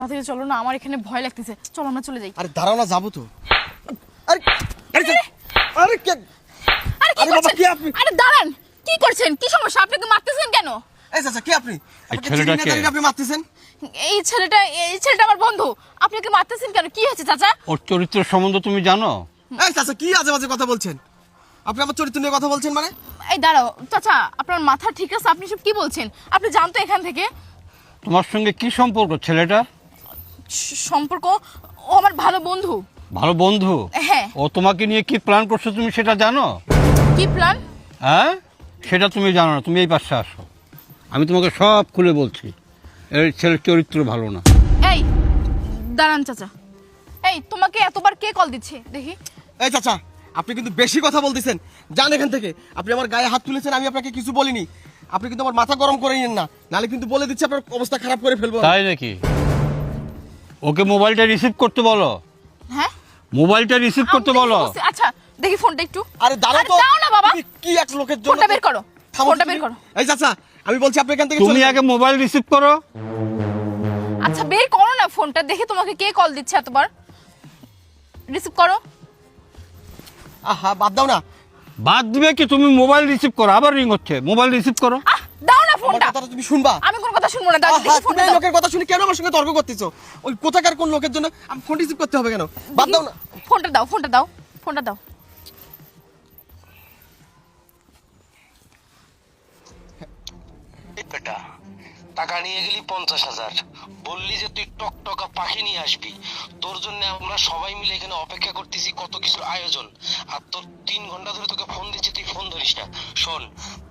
থেকে চলো না আমার এখানে ভয় লাগতেছে। চলো আমরা চলে যাই। আরে দাঁড়াও না যাব তো। আরে আরে কে- আরে কে? আরে কি বাবা, করছেন? আপনি? আরে দাঁড়ান কি করছেন? কি সমস্যা? আপনাকে মারতেছেন কেন? এই চাচা কে আপনি? কে? আপনি মারতেছেন? এই ছেলেটা এই ছেলেটা আমার বন্ধু। আপনাকে মারতেছেন কেন? কি হয়েছে চাচা? ওর চরিত্র সম্বন্ধে তুমি জানো? এই চাচা কি আজে বাজে কথা বলছেন? আপনি আমার চরিত্র নিয়ে কথা বলছেন মানে? এই দাঁড়াও চাচা আপনার মাথা ঠিক আছে আপনি সব কি বলছেন? আপনি জানতো এখান থেকে। তোমার সঙ্গে কি সম্পর্ক ছেলেটা সম্পর্ক ও আমার ভালো বন্ধু। ভালো বন্ধু? হ্যাঁ। ও তোমাকে নিয়ে কি প্ল্যান করছ তুমি সেটা জানো? কি প্ল্যান হ্যাঁ? সেটা তুমি জানো না তুমি এই পাশে আসো। আমি তোমাকে সব খুলে বলছি এই ছেলের চরিত্র ভালো না। এই দাঁড়ান চাচা। এই তোমাকে এতবার কে কল দিচ্ছে? দেখি। এই চাচা আপনি কিন্তু বেশি কথা বলতেছেন। যান এখান থেকে। আপনি আমার গায়ে হাত তুলেছেন আমি আপনাকে কিছু বলিনি। আপনি কিন্তু আমার মাথা গরম করে নিন না। নালে কিন্তু বলে দিচ্ছি আপনার অবস্থা খারাপ করে ফেলব তাই নাকি? ওকে মোবাইলটা রিসিভ করতে বলো। হ্যাঁ? মোবাইলটা রিসিভ করতে বলো। আচ্ছা দেখি ফোনটা একটু। আরে দাঁড়াও তো। দাও না বাবা। কি এক লোকের জন্য ফোনটা বের করো। ফোনটা বের করো। এই চাচা আমি বলছি আপনি এখান থেকে তুমি। আগে মোবাইল রিসিভ করো। আচ্ছা বের করো না ফোনটা দেখে তোমাকে কে কল দিচ্ছে এতবার। রিসিভ করো। আহা বাদ দাও না। বাদ দিবে কি? তুমি মোবাইল রিসিভ করো। আবার রিং হচ্ছে। মোবাইল রিসিভ করো। আহ দাও না ফোনটা তুমি শুনবা। আমি শুনব না দাও দেখি ফোনটা দাও। লোকের কথা শুনে কেন আমার সঙ্গে তর্ক করতেছো? ওই কোথাকার কোন লোকের জন্য আমি ফোন রিসিভ করতে হবে কেন? বাদ দাও না। ফোনটা দাও ফোনটা দাও ফোনটা দাও। বেটা টাকা নিয়ে গেলি পঞ্চাশ হাজার। বললি যে তুই টক টকা পাখি নিয়ে আসবি। তোর জন্য আমরা সবাই মিলে এখানে অপেক্ষা করতেছি কত কিছুর আয়োজন। আর তোর তিন ঘণ্টা ধরে তোকে ফোন দিচ্ছি, তুই ফোন ধরিস না। শোন,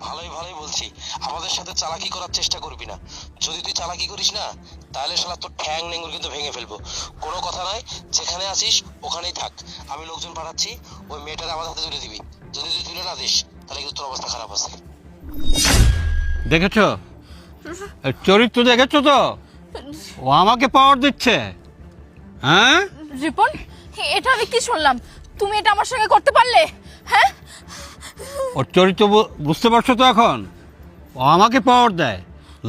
ভালোই ভালোই বলছি। আমাদের সাথে চালাকি করার চেষ্টা করবি না। যদি তুই চালাকি করিস না, তাহলে শালা তোর ঠ্যাং নেঙ্গুর কিন্তু ভেঙে ফেলব। কোনো কথা নাই, যেখানে আছিস ওখানেই থাক। আমি লোকজন পাঠাচ্ছি, ওই মেয়েটার আমার হাতে তুলে দিবি। যদি তুই তুলে না দিস, তাহলে কিন্তু তোর অবস্থা খারাপ আছে। দেখেছ? চরিত্র দেখেছ তো? ও আমাকে পাওয়ার দিচ্ছে। হ্যাঁ? রিপন এটা আমি কি শুনলাম? তুমি এটা আমার সঙ্গে করতে পারলে? হ্যাঁ? ওর চরিত্র বুঝতে পারছ তো এখন? ও আমাকে পাওয়ার দেয়।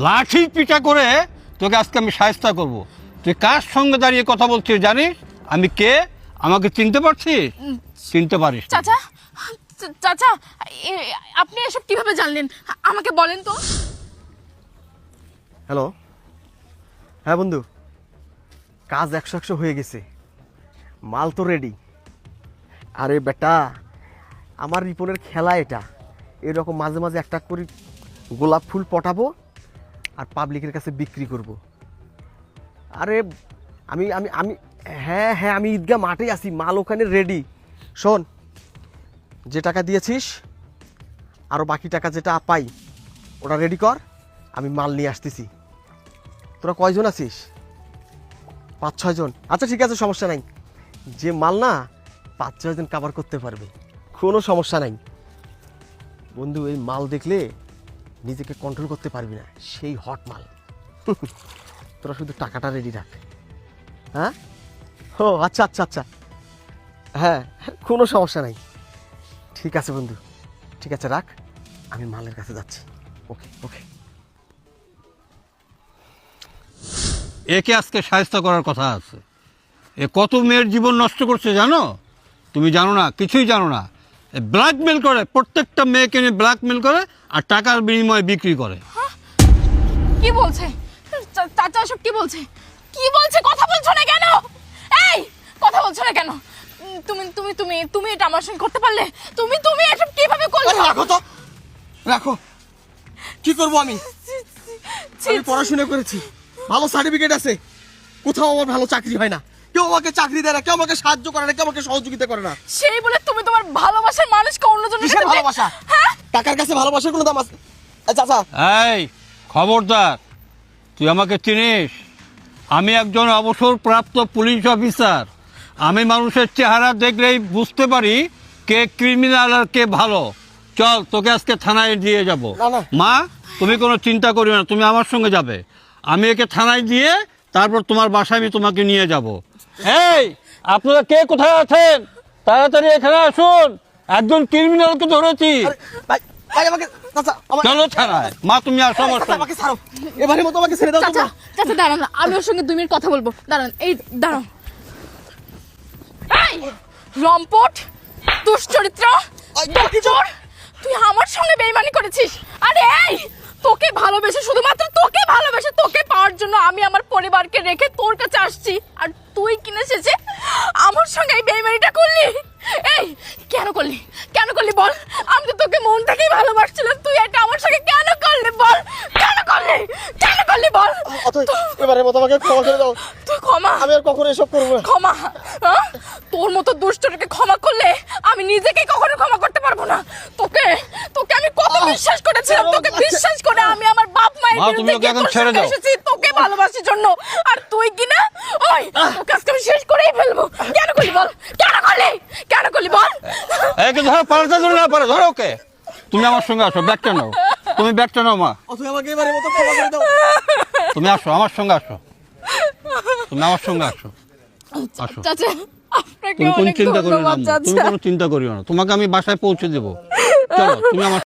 লাঠি পিটা করে তোকে আজকে আমি সাহস্তা করব। তুই কার সঙ্গে দাঁড়িয়ে কথা বলছিস জানিস? আমি কে? আমাকে চিনতে পারছিস? চিনতে পারিস চাচা চাচা আপনি এসব কীভাবে জানলেন? আমাকে বলেন তো। হ্যালো? হ্যাঁ বন্ধু। কাজ একশো একশো হয়ে গেছে। মাল তো রেডি আরে বেটা, আমার রিপনের খেলা এটা। এরকম মাঝে মাঝে একটা করে গোলাপ ফুল পটাবো আর পাবলিকের কাছে বিক্রি করব। আরে, আমি আমি আমি হ্যাঁ হ্যাঁ আমি ঈদগাহ মাঠে আছি, মাল ওখানে রেডি শোন, যে টাকা দিয়েছিস আরও বাকি টাকা যেটা পাই, ওটা রেডি কর, আমি মাল নিয়ে আসতেছি। তোরা কয়জন আছিস? পাঁচ ছয়জন আচ্ছা ঠিক আছে, সমস্যা নাই। যে মাল না, পাঁচ ছয়জন কাভার করতে পারবে। কোনো সমস্যা নাই। বন্ধু, এই মাল দেখলে নিজেকে কন্ট্রোল করতে পারবি না। সেই হট মাল। তোরা শুধু টাকাটা রেডি রাখ। হ্যাঁ? ও আচ্ছা আচ্ছা আচ্ছা। হ্যাঁ কোনো সমস্যা নাই। ঠিক আছে, বন্ধু। ঠিক আছে, রাখ। আমি মালের কাছে যাচ্ছি। ওকে ওকে একে আজকে সাহস্তা করার কথা আছে। এ কত মেয়ের জীবন নষ্ট করছে জানো? তুমি জানো না কিছুই জানো না। ব্ল্যাকমেল করে প্রত্যেকটা মেয়েকে নিয়ে ব্ল্যাকমেল করে আর টাকার বিনিময়ে বিক্রি করে। কি বলছে? চা- চাচা সব কি বলছে? কি বলছে? কথা বলছো না কেন? এই কথা বলছো না কেন? তুমি তুমি তুমি তুমি এটা আমার সঙ্গে করতে পারলে? তুমি তুমি এসব কীভাবে করলে? রাখো তো। রাখো। কি করব আমি? আমি পড়াশোনা করেছি। ভালো সার্টিফিকেট আছে। কোথাও আমার ভালো চাকরি হয় না। কেউ আমাকে চাকরি দেয় না কেউ আমাকে সাহায্য করে না কেউ আমাকে সহযোগিতা করে না। সেই বলে তুমি তোমার ভালোবাসার মানুষকে অন্যজনের কিসের সাথে- ভালোবাসা? হ্যাঁ? টাকার কাছে ভালোবাসার কোনো দাম আছে? এ, চাচা। এই খবরদার তুই আমাকে চিনিস? আমি একজন অবসরপ্রাপ্ত পুলিশ অফিসার। আমি মানুষের চেহারা দেখলেই বুঝতে পারি কে ক্রিমিনাল আর কে ভালো। চল তোকে আজকে থানায় দিয়ে যাব। না, না। মা তুমি কোনো চিন্তা করিও না তুমি আমার সঙ্গে যাবে। আমি একে থানায় দিয়ে তারপর তোমার বাসায় আমি তোমাকে নিয়ে যাব। এই আপনারা কে কোথায় আছেন? তাড়াতাড়ি এখানে আসুন। একজন ক্রিমিনালকে ধরেছি। ভাই, ভাই আমাকে চাচা আমার চলো থানায়। মা তুমি আসো আমার চাচা, সঙ্গে। আমাকে ছাড়ো। এবারের মতো আমাকে ছেড়ে দাও চাচা তোমরা। চাচা দাঁড়ান আমি ওর সঙ্গে দুই মিনিট কথা বলব। দাঁড়ান এই দাঁড়ান। এই রম্পট দুশ্চরিত্র চোর তুই আমার সঙ্গে বেইমানি করেছিস? আরে এই তোকে ভালোবেসে শুধুমাত্র ভালোবেসে তোকে পাওয়ার জন্য আমি আমার পরিবারকে রেখে তোর কাছে আসছি। আর তুই কিনে শেষে আমার সঙ্গে এই বেইমানিটা করলি? এই কেন করলি? কেন করলি বল? আমি তো তোকে মন থেকেই ভালোবাসছিলাম। তুই এটা আমার সঙ্গে কেন করলি বল? কেন করলি? কেন করলি বল? এবারের মতো আমাকে ক্ষমা করে দাও। তুই ক্ষমা। আমি আর কখনো এসব করব না। ক্ষমা হ্যাঁ? তোর মতো দুষ্টকে ক্ষমা করলে আমি নিজেকে কখনো ক্ষমা করতে পারব না। তোকে তোকে আমি কত বিশ্বাস করেছিলাম তোকে বিশ্বাস করে আমি আমার মা, তুমি ওকে এখন ছেড়ে দাও। তোকে ভালোবাসার জন্য। আর তুই কি না? ওই আমি শেষ করেই ফেলব। কেন করলি বল? কেন করলি? কেন করলি বল? একে ধরো না পারে ধরো ওকে। তুমি আমার সঙ্গে আসো ব্যাগটা নাও। তুমি ব্যাগটা নাও মা। অথই আমাকে এবারের মতো ক্ষমা করে দাও। তুমি আসো আমার সঙ্গে আসো। তুমি আমার সঙ্গে আসো। আসো। তুমি কোন চিন্তা করিও না তুমি কোনো চিন্তা করিও না। তোমাকে আমি বাসায় পৌঁছে দেবো। চলো তুমি আমার